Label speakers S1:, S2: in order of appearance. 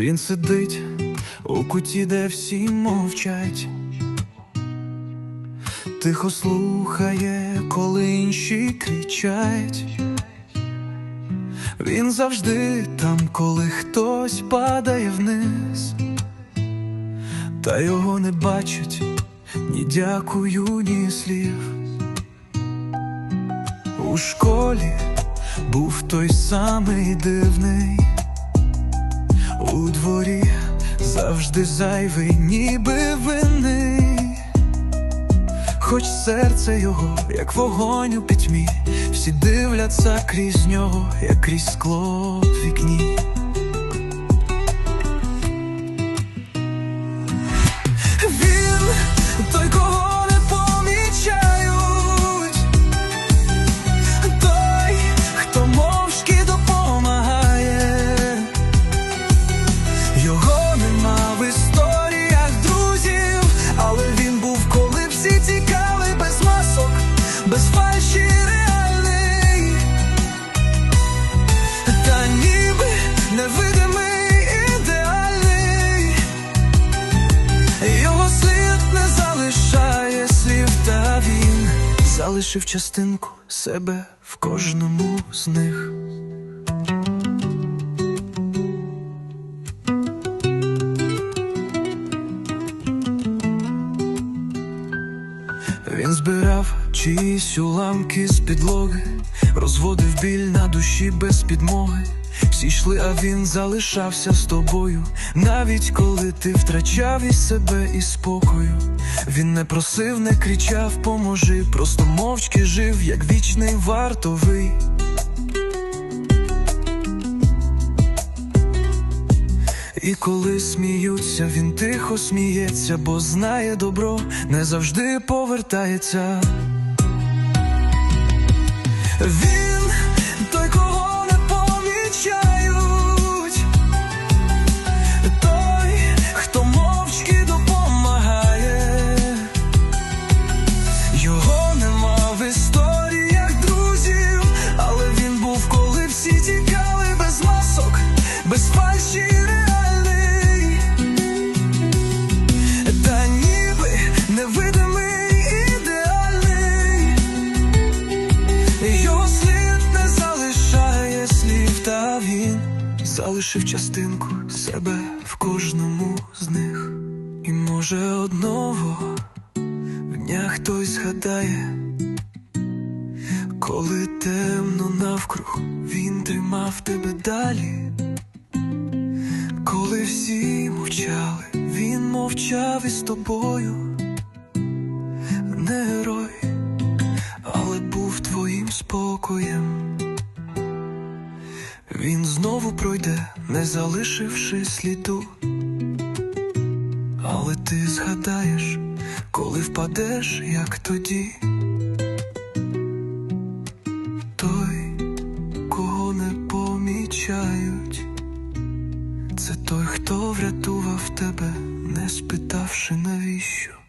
S1: Він сидить у куті, де всі мовчать, тихо слухає, коли інші кричать. Він завжди там, коли хтось падає вниз, та його не бачать ні дякую, ні слів. У школі був той самий дивний, у дворі завжди зайвий, ніби вини, хоч серце його, як вогонь у пітьмі, всі дивляться крізь нього, як крізь скло в вікні. Залишив частинку себе в кожному з них. Він збирав чиїсь уламки з підлоги, розводив біль на душі без підмоги. Всі йшли, а він залишався з тобою, навіть коли ти втрачав і себе, і спокою. Він не просив, не кричав, поможи, просто мовчки жив, як вічний вартовий. І коли сміються, він тихо сміється, бо знає добро, не завжди повертається. Він залишив частинку себе в кожному з них. І може одного дня хтось згадає, коли темно навкруг він тримав тебе далі, коли всі мовчали, він мовчав із тобою, не герой але був твоїм спокоєм. Він знову пройде, не залишивши сліду. Але ти згадаєш, коли впадеш, як тоді. Той, кого не помічають, це той, хто врятував тебе, не спитавши навіщо.